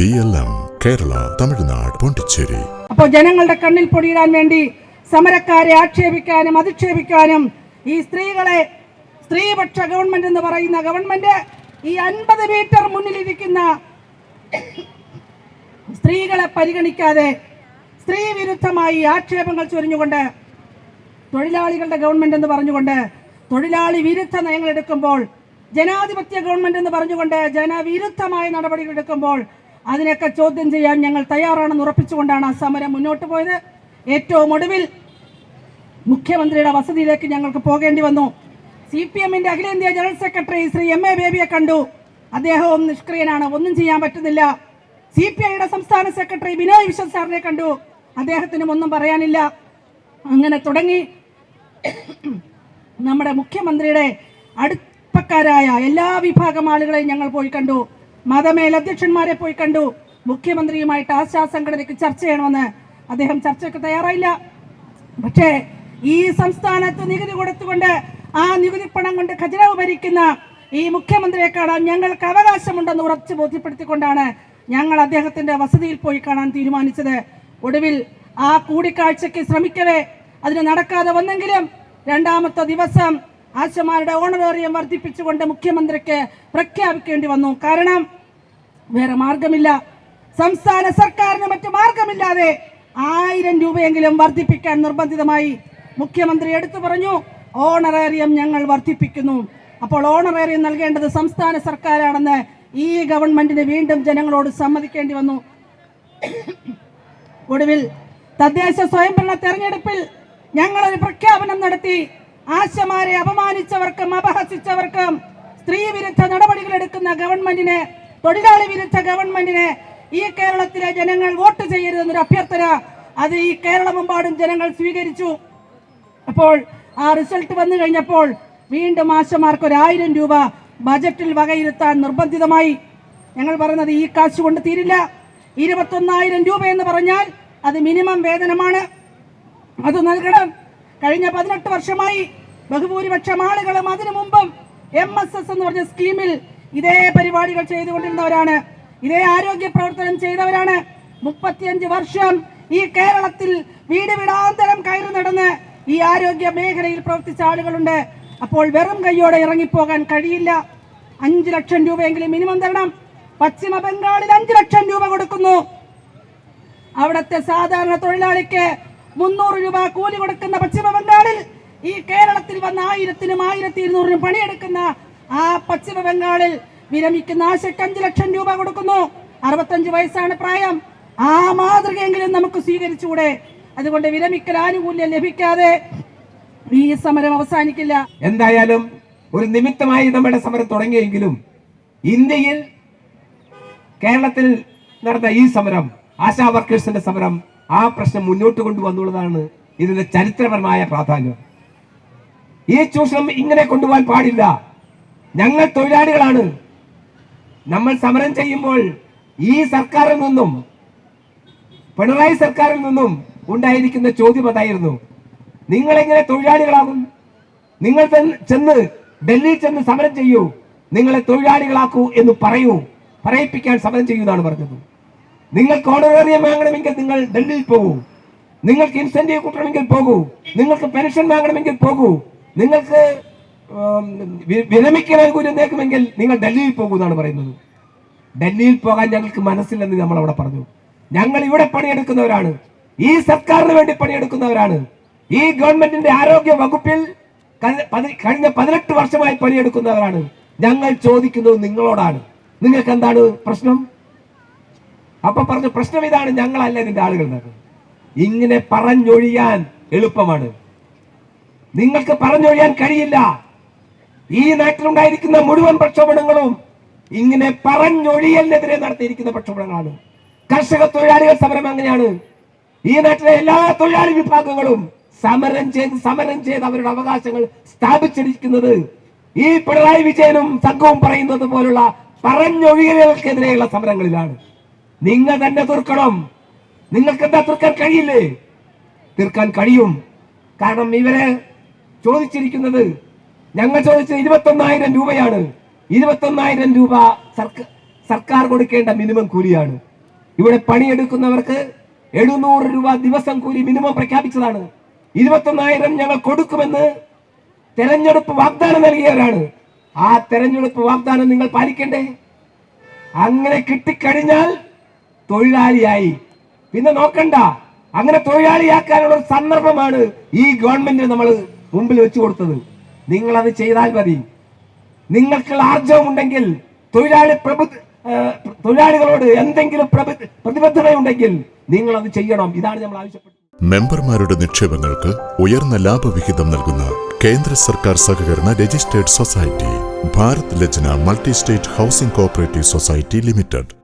B L M Kerala Tamil Nadu Pondicherry അപ്പോൾ ജനങ്ങളുടെ കണ്ണിൽ പൊടിയിടാൻ വേണ്ടി സമരക്കാരെ ആക്ഷേപിക്കാനും അധിക്ഷേപിക്കാനും ഈ സ്ത്രീകളെ സ്ത്രീപക്ഷ ഗവൺമെന്റ് എന്ന് പറയുന്ന ഗവൺമെന്റ് ഈ അൻപത് മീറ്റർ മുന്നിലിരിക്കുന്ന സ്ത്രീകളെ പരിഗണിക്കാതെ സ്ത്രീ വിരുദ്ധമായി ആക്ഷേപങ്ങൾ ചൊരിഞ്ഞുകൊണ്ട് തൊഴിലാളികളുടെ ഗവൺമെന്റ് എന്ന് പറഞ്ഞുകൊണ്ട് തൊഴിലാളി വിരുദ്ധ നയങ്ങൾ എടുക്കുമ്പോൾ ജനാധിപത്യ ഗവൺമെന്റ് എന്ന് പറഞ്ഞുകൊണ്ട് ജനവിരുദ്ധമായ നടപടികൾ എടുക്കുമ്പോൾ അതിനൊക്കെ ചോദ്യം ചെയ്യാൻ ഞങ്ങൾ തയ്യാറാണെന്ന് ഉറപ്പിച്ചുകൊണ്ടാണ് ആ സമരം മുന്നോട്ട് പോയത്. ഏറ്റവും ഒടുവിൽ മുഖ്യമന്ത്രിയുടെ വസതിയിലേക്ക് ഞങ്ങൾക്ക് പോകേണ്ടി വന്നു. സി പി എമ്മിന്റെ അഖിലേന്ത്യാ general secretary Shri M A ബേബിയെ കണ്ടു. അദ്ദേഹവും നിഷ്ക്രിയനാണ്. ഒന്നും ചെയ്യാൻ പറ്റുന്നില്ല. സി പി ഐയുടെ സംസ്ഥാന സെക്രട്ടറി വിനോയ് വിശ്വൻ സാറിനെ കണ്ടു. അദ്ദേഹത്തിനും ഒന്നും പറയാനില്ല. അങ്ങനെ തുടങ്ങി. നമ്മുടെ മുഖ്യമന്ത്രിയുടെ അടുപ്പക്കാരായ എല്ലാ വിഭാഗം ആളുകളെയും ഞങ്ങൾ പോയി കണ്ടു. മതമേലധ്യക്ഷന്മാരെ പോയി കണ്ടു. മുഖ്യമന്ത്രിയുമായിട്ട് ആശാ സംഘടനയ്ക്ക് ചർച്ച ചെയ്യണമെന്ന് അദ്ദേഹം ചർച്ചയ്ക്ക് തയ്യാറായില്ല. പക്ഷേ ഈ സംസ്ഥാനത്ത് നികുതി കൊടുത്തുകൊണ്ട് ആ നികുതി പണം കൊണ്ട് ഖജനാവ് ഭരിക്കുന്ന ഈ മുഖ്യമന്ത്രിയെ കാണാൻ ഞങ്ങൾക്ക് അവകാശമുണ്ടെന്ന് ഉറച്ചു ബോധ്യപ്പെടുത്തിക്കൊണ്ടാണ് ഞങ്ങൾ അദ്ദേഹത്തിന്റെ വസതിയിൽ പോയി കാണാൻ തീരുമാനിച്ചത്. ഒടുവിൽ ആ കൂടിക്കാഴ്ചയ്ക്ക് ശ്രമിക്കവേ. അതിന് നടക്കാതെ വന്നെങ്കിലും രണ്ടാമത്തെ ദിവസം ആശമാരുടെ ഓണറേറിയം വർദ്ധിപ്പിച്ചുകൊണ്ട് മുഖ്യമന്ത്രിക്ക് പ്രഖ്യാപിക്കേണ്ടി വന്നു. കാരണം വേറെ മാർഗമില്ല. സംസ്ഥാന സർക്കാരിന് മറ്റു മാർഗമില്ലാതെ ആയിരം രൂപയെങ്കിലും വർദ്ധിപ്പിക്കാൻ നിർബന്ധിതമായി മുഖ്യമന്ത്രി എടുത്തു പറഞ്ഞു. ഓണറേറിയം ഞങ്ങൾ വർദ്ധിപ്പിക്കുന്നു. അപ്പോൾ ഓണറേറിയം നൽകേണ്ടത് സംസ്ഥാന സർക്കാരാണെന്ന് ഈ ഗവൺമെന്റിന് വീണ്ടും ജനങ്ങളോട് സമ്മതിക്കേണ്ടി വന്നു. ഒടുവിൽ തദ്ദേശ സ്വയംഭരണ തെരഞ്ഞെടുപ്പിൽ ഞങ്ങളൊരു പ്രഖ്യാപനം നടത്തി. ആശമാരെ അപമാനിച്ചവർക്കും അപഹസിച്ചവർക്കും സ്ത്രീ വിരുദ്ധ നടപടികൾ എടുക്കുന്ന ഗവൺമെന്റിന് തൊഴിലാളി വിരുദ്ധ ഗവൺമെന്റിന് ഈ കേരളത്തിലെ ജനങ്ങൾ വോട്ട് ചെയ്യരുതെന്നൊരു അഭ്യർത്ഥന അത് ഈ കേരളമെമ്പാടും ജനങ്ങൾ സ്വീകരിച്ചു. അപ്പോൾ ആ റിസൾട്ട് വന്നു കഴിഞ്ഞപ്പോൾ വീണ്ടും ആശമാർക്ക് ഒരായിരം രൂപ ബജറ്റിൽ വകയിരുത്താൻ നിർബന്ധിതമായി. ഞങ്ങൾ പറയുന്നത് ഈ കാശ് കൊണ്ട് തീരില്ല. ഇരുപത്തൊന്നായിരം രൂപ എന്ന് പറഞ്ഞാൽ അത് മിനിമം വേതനമാണ്. അത് നൽകണം. കഴിഞ്ഞ പതിനെട്ട് വർഷമായി ബഹുഭൂരിപക്ഷം ആളുകളും അതിനു മുമ്പും എം എസ് എസ് എന്ന് പറഞ്ഞ സ്കീമിൽ ഇതേ പരിപാടികൾ ചെയ്തുകൊണ്ടിരുന്നവരാണ്. ഇതേ ആരോഗ്യ പ്രവർത്തനം ചെയ്തവരാണ്. മുപ്പത്തിയഞ്ച് വർഷം ഈ കേരളത്തിൽ വീട് വീടാന്തരം കയറി നടന്ന് ഈ ആരോഗ്യ മേഖലയിൽ പ്രവർത്തിച്ച ആളുകളുണ്ട്. അപ്പോൾ വെറും കൈയോടെ ഇറങ്ങിപ്പോകാൻ കഴിയില്ല. അഞ്ച് ലക്ഷം രൂപയെങ്കിലും മിനിമം തരണം. പശ്ചിമ ബംഗാളിൽ അഞ്ച് ലക്ഷം രൂപ കൊടുക്കുന്നു. അവിടുത്തെ സാധാരണ തൊഴിലാളിക്ക് മുന്നൂറ് രൂപ കൂലി കൊടുക്കുന്ന പശ്ചിമ ബംഗാളിൽ ഈ കേരളത്തിൽ വന്ന ആയിരത്തിനും ആയിരത്തി ഇരുന്നൂറിനും പണിയെടുക്കുന്ന ആ പശ്ചിമ ബംഗാളിൽ വിരമിക്കുന്ന ആശയ്ക്ക് അഞ്ച് ലക്ഷം രൂപ കൊടുക്കുന്നു. അറുപത്തഞ്ച് വയസ്സാണ് പ്രായം. ആ മാതൃകയെങ്കിലും നമുക്ക് സ്വീകരിച്ചുകൂടെ? അതുകൊണ്ട് വിരമിക്കൽ ആനുകൂല്യം ലഭിക്കാതെ ഈ സമരം അവസാനിക്കില്ല. എന്തായാലും ഒരു നിമിത്തമായി നമ്മുടെ സമരം തുടങ്ങിയെങ്കിലും ഇന്ത്യയിൽ കേരളത്തിൽ നടന്ന ഈ സമരം ആശാ വർക്കേഴ്സിന്റെ സമരം ആ പ്രശ്നം മുന്നോട്ട് കൊണ്ടുവന്നുള്ളതാണ് ഇതിന്റെ ചരിത്രപരമായ പ്രാധാന്യം. ഈ ചൂഷണം ഇങ്ങനെ കൊണ്ടുപോകാൻ പാടില്ല. ഞങ്ങൾ തൊഴിലാളികളാണ്. നമ്മൾ സമരം ചെയ്യുമ്പോൾ ഈ സർക്കാരിൽ നിന്നും പിണറായി സർക്കാരിൽ നിന്നും ഉണ്ടായിരിക്കുന്ന ചോദ്യം അതായിരുന്നു. നിങ്ങൾ എങ്ങനെ തൊഴിലാളികളാകും? നിങ്ങൾ ചെന്ന് ഡൽഹി ഡൽഹിയിൽ ചെന്ന് സമരം ചെയ്യൂ. നിങ്ങളെ തൊഴിലാളികളാക്കൂ എന്ന് പറയൂ. പറയിപ്പിക്കാൻ സമരം ചെയ്യൂ എന്നാണ് പറഞ്ഞത്. നിങ്ങൾക്ക് ഓണറേറിയം വാങ്ങണമെങ്കിൽ നിങ്ങൾ ഡൽഹിയിൽ പോകൂ. നിങ്ങൾക്ക് ഇൻസെന്റീവ് കൂട്ടണമെങ്കിൽ പോകൂ. നിങ്ങൾക്ക് പെൻഷൻ വാങ്ങണമെങ്കിൽ പോകൂ. നിങ്ങൾക്ക് വിരമിക്കണമെങ്കിൽ നേക്കുമെങ്കിൽ നിങ്ങൾ ഡൽഹിയിൽ പോകൂ എന്നാണ് പറയുന്നത്. ഡൽഹിയിൽ പോകാൻ ഞങ്ങൾക്ക് മനസ്സില്ലെന്ന് നമ്മൾ അവിടെ പറഞ്ഞു. ഞങ്ങൾ ഇവിടെ പണിയെടുക്കുന്നവരാണ്. ഈ സർക്കാരിന് വേണ്ടി പണിയെടുക്കുന്നവരാണ്. ഈ ഗവൺമെന്റിന്റെ ആരോഗ്യ വകുപ്പിൽ കഴിഞ്ഞ പതിനെട്ട് വർഷമായി പണിയെടുക്കുന്നവരാണ്. ഞങ്ങൾ ചോദിക്കുന്നത് നിങ്ങളോടാണ്. നിങ്ങൾക്ക് എന്താണ് പ്രശ്നം? അപ്പൊ പറഞ്ഞു പ്രശ്നം ഇതാണ് ഞങ്ങളല്ല ഇതിന്റെ ആളുകൾ. ഇങ്ങനെ പറഞ്ഞൊഴിയാൻ എളുപ്പമാണ്. നിങ്ങൾക്ക് പറഞ്ഞൊഴിയാൻ കഴിയില്ല. ഈ നാട്ടിലുണ്ടായിരിക്കുന്ന മുഴുവൻ പ്രക്ഷോഭണങ്ങളും ഇങ്ങനെ പറഞ്ഞൊഴിയലിനെതിരെ നടത്തിയിരിക്കുന്ന പ്രക്ഷോഭങ്ങളാണ് കർഷക തൊഴിലാളികൾ സമരം അങ്ങനെയാണ്. ഈ നാട്ടിലെ എല്ലാ തൊഴിലാളി വിഭാഗങ്ങളും സമരം ചെയ്ത് സമരം ചെയ്ത് അവരുടെ അവകാശങ്ങൾ സ്ഥാപിച്ചിരിക്കുന്നത് ഈ പിണറായി വിജയനും സംഘവും പറയുന്നത് പോലുള്ള പറഞ്ഞൊഴിയലുകൾക്കെതിരെയുള്ള സമരങ്ങളിലാണ്. നിങ്ങൾ തന്നെ തീർക്കണം. നിങ്ങൾക്ക് എന്താ തീർക്കാൻ കഴിയില്ലേ? തീർക്കാൻ കഴിയും. കാരണം ഇവരെ ചോദിച്ചിരിക്കുന്നത് ഞങ്ങൾ ചോദിച്ചത് ഇരുപത്തൊന്നായിരം രൂപയാണ്. ഇരുപത്തൊന്നായിരം രൂപ സർക്കാർ കൊടുക്കേണ്ട മിനിമം കൂലിയാണ്. ഇവിടെ പണിയെടുക്കുന്നവർക്ക് എഴുന്നൂറ് രൂപ ദിവസം കൂലി മിനിമം പ്രഖ്യാപിച്ചതാണ്. ഇരുപത്തൊന്നായിരം ഞങ്ങൾ കൊടുക്കുമെന്ന് തെരഞ്ഞെടുപ്പ് വാഗ്ദാനം നൽകിയവരാണ്. ആ തെരഞ്ഞെടുപ്പ് വാഗ്ദാനം നിങ്ങൾ പാലിക്കണ്ടേ? അങ്ങനെ കിട്ടിക്കഴിഞ്ഞാൽ തൊഴിലാളിയായി. പിന്നെ നോക്കണ്ട. അങ്ങനെ തൊഴിലാളിയാക്കാനുള്ള ഒരു സന്ദർഭമാണ് ഈ ഗവൺമെന്റിന് നമ്മൾ മുമ്പിൽ വെച്ചു കൊടുത്തത്. നിങ്ങൾ അത് ചെയ്താൽ മതി. നിങ്ങൾക്കുള്ള ആർജവമുണ്ടെങ്കിൽ തൊഴിലാളി പ്രഭു തൊഴിലാളികളോട് എന്തെങ്കിലും പ്രതിബദ്ധതയുണ്ടെങ്കിൽ നിങ്ങൾ അത് ചെയ്യണം. ഇതാണ് നമ്മൾ ആവശ്യപ്പെട്ടത്. മെമ്പർമാരുടെ നിക്ഷേപങ്ങൾക്ക് ഉയർന്ന ലാഭവിഹിതം നൽകുന്ന കേന്ദ്ര സർക്കാർ സഹകരണ registered society Bharat Lajna multi state housing cooperative society limited.